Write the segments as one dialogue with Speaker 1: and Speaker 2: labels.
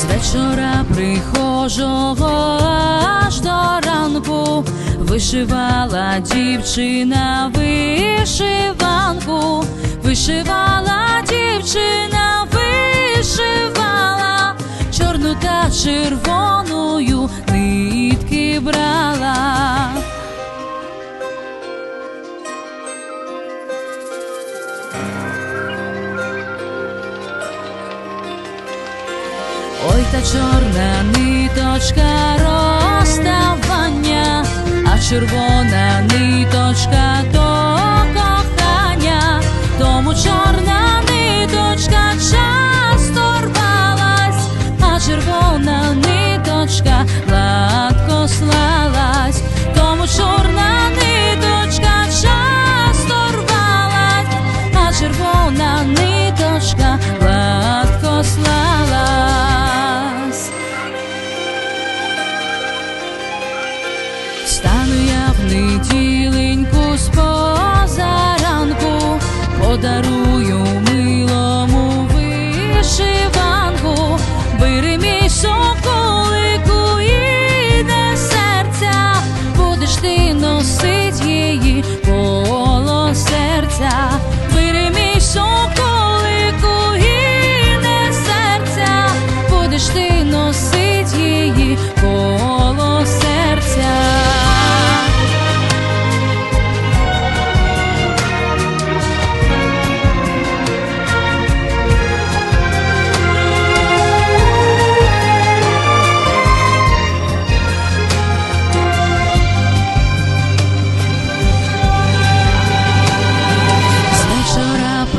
Speaker 1: З вечора прихожого аж до ранку вишивала дівчина вишиванку, вишивала дівчина, вишивала чорну та червоною нитки брала. Та чорна ниточка розставання, а червона ниточка Стану я в неділеньку з позаранку, подарую милому вишиванку, бери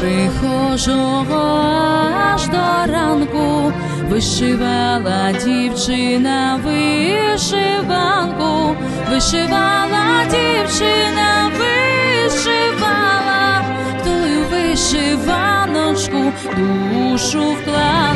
Speaker 1: прихожого аж до ранку. Вишивала дівчина вишиванку, вишивала дівчина, вишивала, тою вишиваночку душу вклала.